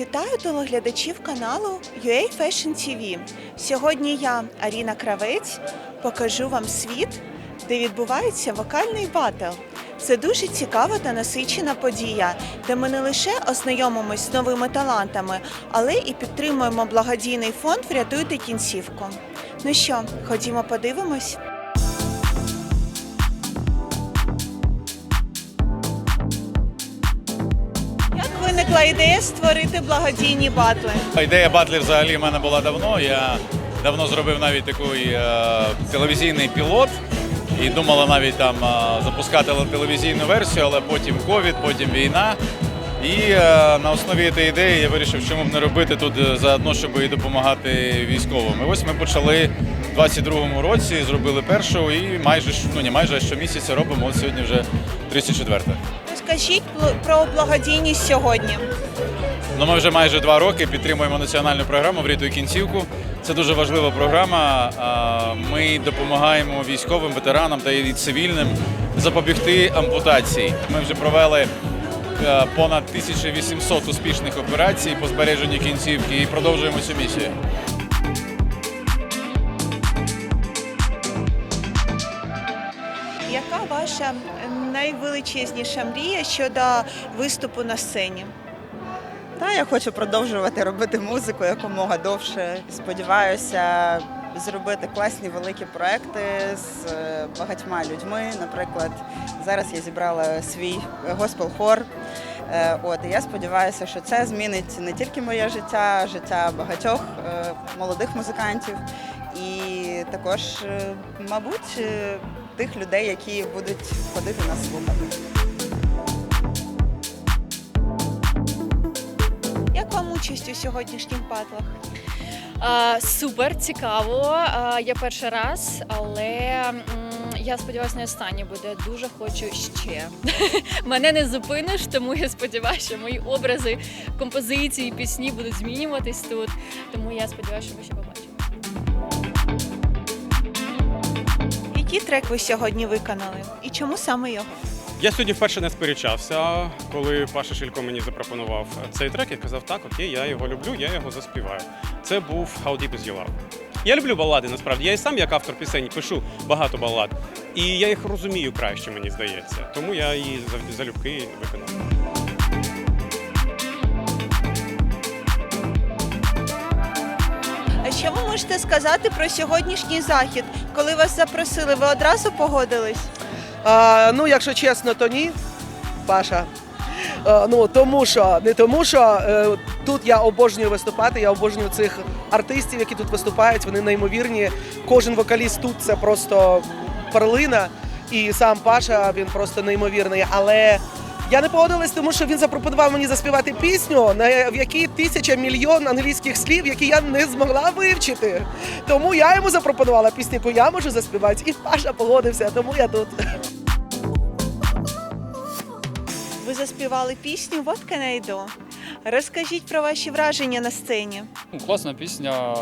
Вітаю телеглядачів каналу UA Fashion TV. Сьогодні я, Аріна Кравець, покажу вам світ, де відбувається вокальний батл. Це дуже цікава та насичена подія, де ми не лише ознайомимось з новими талантами, але і підтримуємо благодійний фонд Врятуйте кінцівку. Ну що, ходімо подивимось. Виникла ідея створити благодійні батли? Ідея батлів взагалі в мене була давно. Я давно зробив навіть такий е, телевізійний пілот і думала навіть там е, запускати телевізійну версію, але потім ковід, потім війна. І е, на основі цієї ідеї я вирішив, чому б не робити тут е, заодно, щоб і допомагати військовим. І ось ми почали в 22-му році, зробили першу і майже ну не майже а щомісяця робимо. От сьогодні вже 34 Розкажіть про благодійність сьогодні. Ну, ми вже майже два роки підтримуємо національну програму Врятуй кінцівку. Це дуже важлива програма. Ми допомагаємо військовим, ветеранам та і цивільним запобігти ампутації. Ми вже провели понад 1800 успішних операцій по збереженню кінцівки і продовжуємо цю місію. Яка ваша найвеличезніша мрія щодо виступу на сцені? Та я хочу продовжувати робити музику якомога довше. Сподіваюся зробити класні великі проекти з е, багатьма людьми. Наприклад, зараз я зібрала свій госпел хор. От і я сподіваюся, що це змінить не тільки моє життя, а життя багатьох е, молодих музикантів, і також, е, мабуть, е, тих людей, які будуть ходити нас слухати. Вам участь у сьогоднішніх батлах? А, супер, цікаво. А, я перший раз, але я сподіваюся, не останнє буде. Дуже хочу ще. Мене не зупиниш, тому я сподіваюся, що мої образи, композиції, пісні будуть змінюватись тут. Тому я сподіваюся, що ми ще побачимо. Який трек ви сьогодні виконали? І чому саме його? Я сьогодні вперше не сперечався, коли Паша Шилько мені запропонував цей трек. Я казав, так, окей, я його люблю, я його заспіваю. Це був How Deep Is Your Love. Я люблю балади, насправді. Я і сам, як автор пісень, пишу багато балад. І я їх розумію краще, мені здається. Тому я її залюбки виконав. Що ви можете сказати про сьогоднішній захід? Коли вас запросили, ви одразу погодились? А, ну, якщо чесно, то ні, Паша. А, ну, тому що, не тому що е, тут я обожнюю виступати, я обожнюю цих артистів, які тут виступають, вони неймовірні. Кожен вокаліст тут це просто перлина. І сам Паша він просто неймовірний. Але я не погодилась, тому що він запропонував мені заспівати пісню, в якій тисяча мільйон англійських слів, які я не змогла вивчити. Тому я йому запропонувала пісню, яку я можу заспівати, і Паша погодився, тому я тут. Ви заспівали пісню «What can I do?». Розкажіть про ваші враження на сцені. Ну, Класна пісня.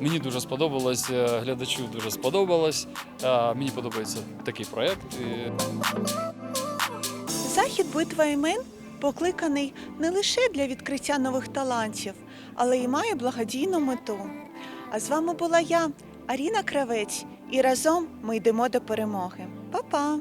Мені дуже сподобалось, е, глядачу дуже сподобалось. Е, Мені подобається такий проєкт. Захід битва імен покликаний не лише для відкриття нових талантів, але й має благодійну мету. А з вами була я, Аріна Кравець, і разом ми йдемо до перемоги. Па-па!